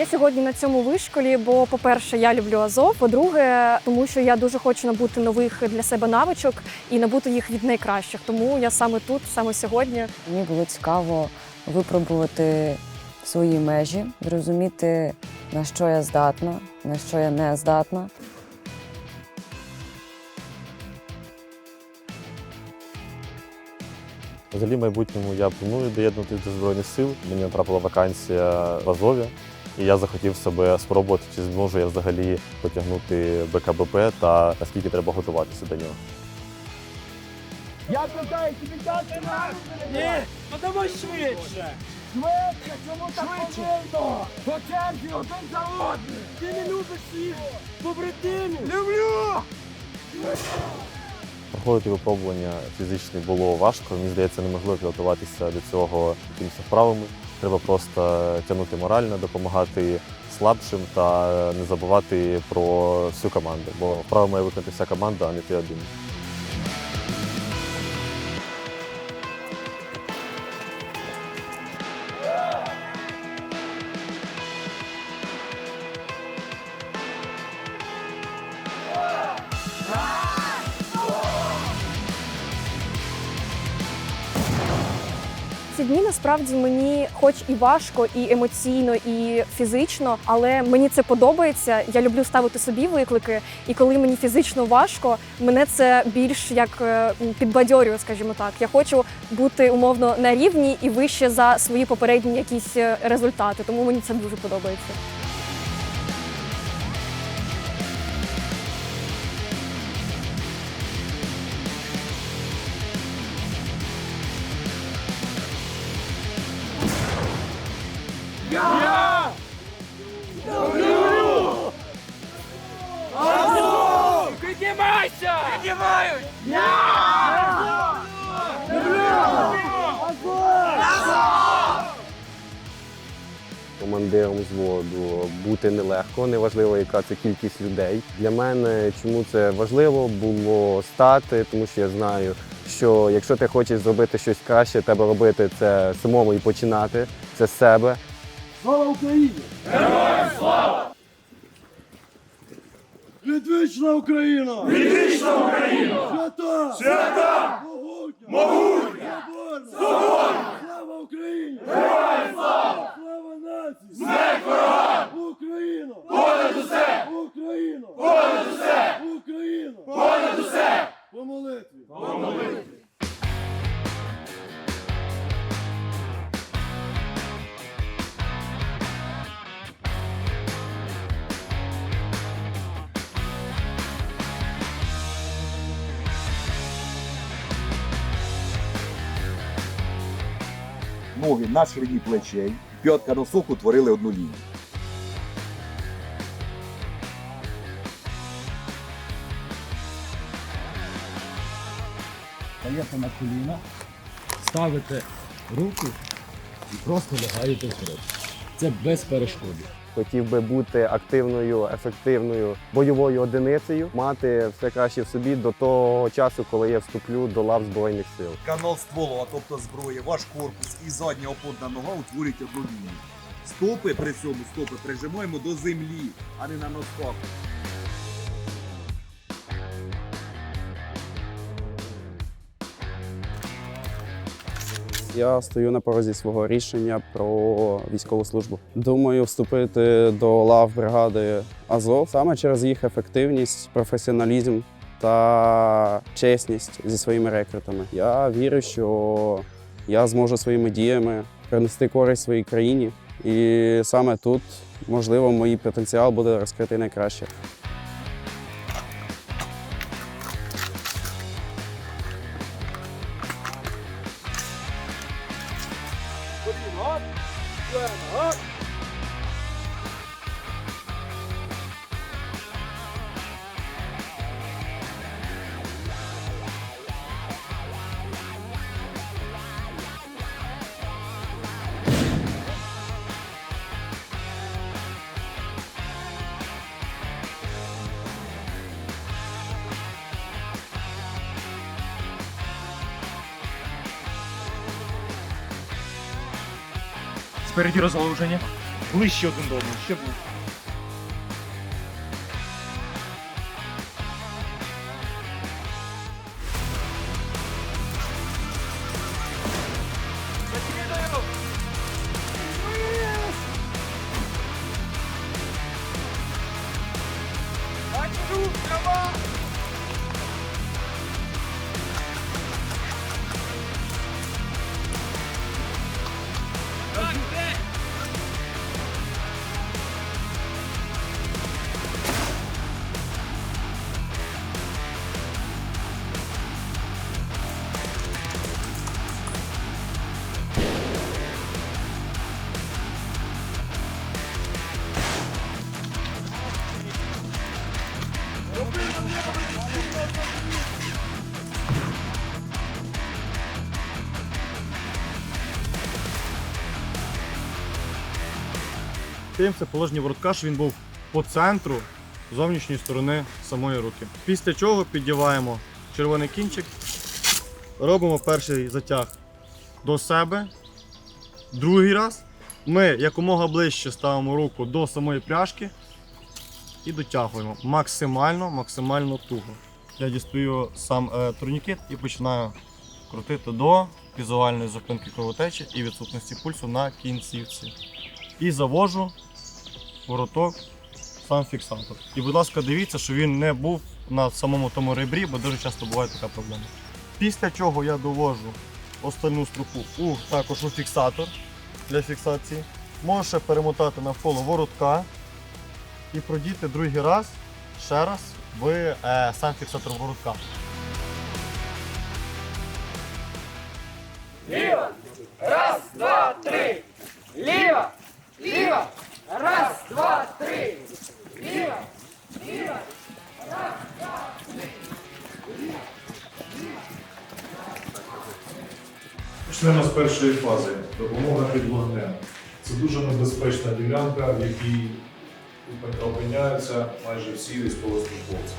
Я сьогодні на цьому вишколі, бо, по-перше, я люблю Азов. По-друге, тому що я дуже хочу набути нових для себе навичок і набути їх від найкращих. Тому я саме тут, саме сьогодні. Мені було цікаво випробувати свої межі, зрозуміти, на що я здатна, на що я не здатна. Взагалі, в майбутньому я планую доєднатися до Збройних сил. Мені натрапила вакансія в Азові, і я захотів себе спробувати, чи зможу я взагалі потягнути БКБП та наскільки треба готуватися до нього. Я питаю, тобі так треба? Ні, ну давай швидше. Швидше, чому так повільно? По черзі один за одним. Ти не любиш своїх побратимів? Люблю! Проходити випробування фізичне було важко. Мені здається, неможливо підготуватися до цього якимись вправами. Треба просто тягнути морально, допомагати слабшим та не забувати про всю команду. Бо право має виконати вся команда, а не ти один. Ці дні насправді мені, хоч і важко, і емоційно, і фізично, але мені це подобається. Я люблю ставити собі виклики. І коли мені фізично важко, мене це більш як е, підбадьорює, скажімо так. Я хочу бути умовно на рівні і вище за свої попередні якісь е, результати. Тому мені це дуже подобається. Командиром взводу. Бути нелегко, неважливо, яка це кількість людей. Для мене чому це важливо було стати, тому що я знаю, що якщо ти хочеш зробити щось краще, треба робити це самому і починати. Це з себе. Слава Україні! Героям слава! Відвічна Україна! Відвічна Україна! Свята! Свята! Могутня! Могутня! Соборна! Слава Україні! Героям слава! Нації! Смерть ворогам! Україна! Понад усе! Україна! Понад усе! Україна! Понад усе! По молитві! По молитві! ноги на ширині плечей, п'ятка носок утворили одну лінію. стаєте на коліна, ставите руки і просто лягаєте вперед. Це без перешкоди. Хотів би бути активною, ефективною бойовою одиницею, мати все краще в собі до того часу, коли я вступлю до лав Збройних сил. Канал стволу, тобто зброя, ваш корпус і задня опорна нога утворюють одну лінію. Стопи при цьому стопи прижимаємо до землі, а не на носках. Я стою на порозі свого рішення про військову службу. Думаю, вступити до лав бригади Азов саме через їх ефективність, професіоналізм та чесність зі своїми рекрутами. Я вірю, що я зможу своїми діями принести користь своїй країні, і саме тут, можливо, мій потенціал буде розкритий найкраще. hop, good hook. Спереді розгалуження. ближче один до одного, ще Тим це положення воротка, що він був по центру зовнішньої сторони самої руки. Після чого піддіваємо червоний кінчик, робимо перший затяг до себе. Другий раз ми якомога ближче ставимо руку до самої пряжки і дотягуємо максимально, максимально туго. Я дістаю сам е, турнікет і починаю крутити до візуальної зупинки кровотечі і відсутності пульсу на кінцівці. І завожу вороток, сам фіксатор. І, будь ласка, дивіться, що він не був на самому тому ребрі, бо дуже часто буває така проблема. Після чого я довожу остальну струху у, також у фіксатор для фіксації. Можу перемотати навколо воротка і продіти другий раз ще раз в е, сам фіксатор воротка. Почнемо з першої фази. Допомога під вогнем. Це дуже небезпечна ділянка, в якій опиняються майже всі військовослужбовці.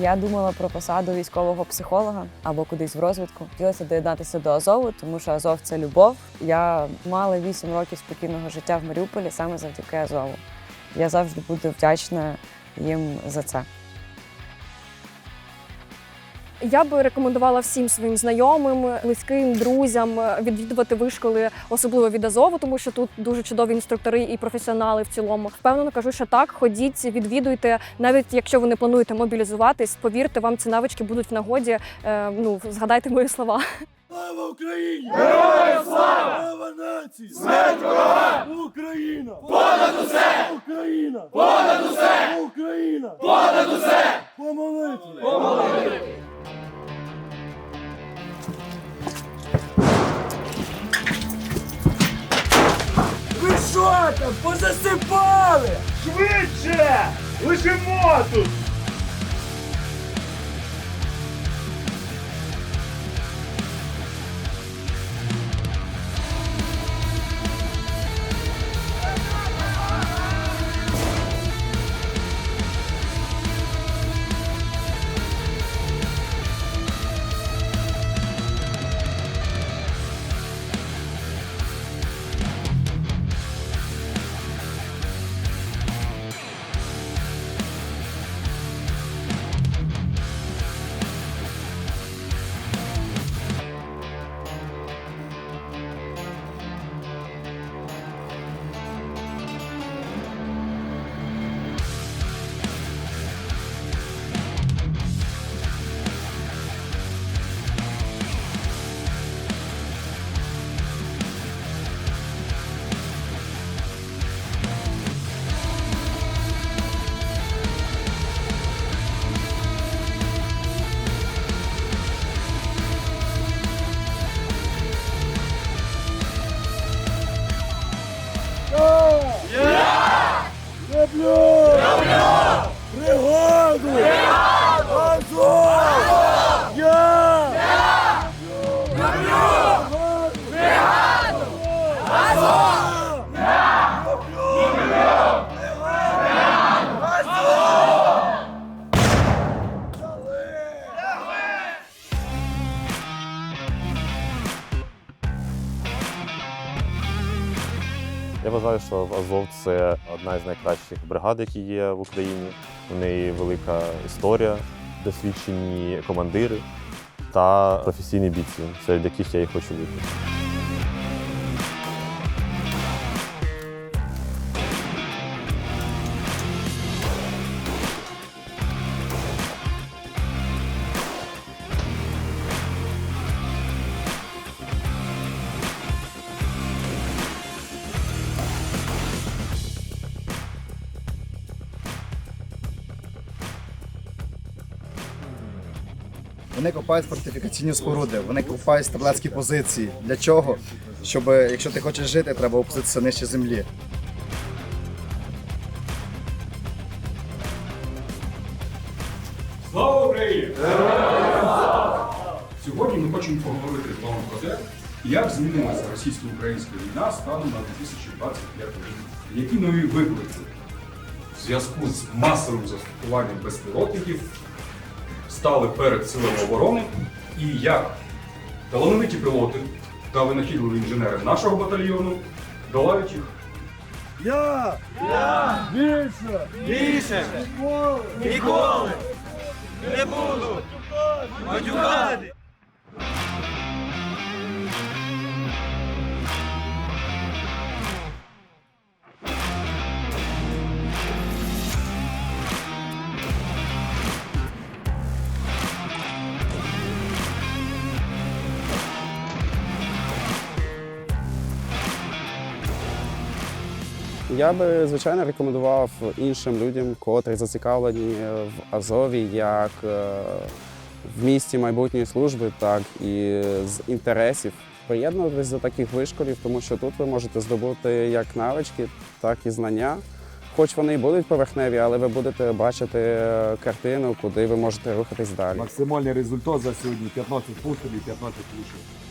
Я думала про посаду військового психолога або кудись в розвитку. Хотілося доєднатися до Азову, тому що Азов це любов. Я мала 8 років спокійного життя в Маріуполі саме завдяки Азову. Я завжди буду вдячна їм за це. Я би рекомендувала всім своїм знайомим, близьким, друзям відвідувати вишколи, особливо від Азову, тому що тут дуже чудові інструктори і професіонали в цілому. Впевнено кажу, що так, ходіть, відвідуйте. Навіть якщо ви не плануєте мобілізуватись, повірте, вам ці навички будуть в нагоді. Е, ну згадайте мої слова. Слава Україні! Героям слава! Слава нації! Смерть ворогам! Україна! Понад усе! Україна! Понад усе! Україна! Понад усе! По молитві! Що там, позасипали? Швидше! Лежимо тут! Люблю! Я вважаю, що Азов це одна із найкращих бригад, які є в Україні. У неї велика історія, досвідчені командири та професійні бійці, серед яких я і хочу бути. Вони копають фортифікаційні споруди, вони копають стрілецькі позиції. Для чого? Щоб якщо ти хочеш жити, треба опуститися нижче землі. Слава Україні! Сьогодні ми хочемо поговорити з вами про те, як змінилася російсько-українська війна станом на 2025 рік. Які нові виклики в зв'язку з масовим застосуванням безпілотників стали перед силами оборони, і як талановиті пілоти та винахідливі інженери нашого батальйону долають їх. Я! Я! Більше! Більше! Ніколи! Ніколи! Не буду! Матюкати! Я би звичайно рекомендував іншим людям, котрі зацікавлені в Азові, як е, в місті майбутньої служби, так і з інтересів. Приєднуватись до таких вишколів, тому що тут ви можете здобути як навички, так і знання. Хоч вони і будуть поверхневі, але ви будете бачити е, картину, куди ви можете рухатись далі. Максимальний результат за сьогодні 15 пунктів і 15 ключів.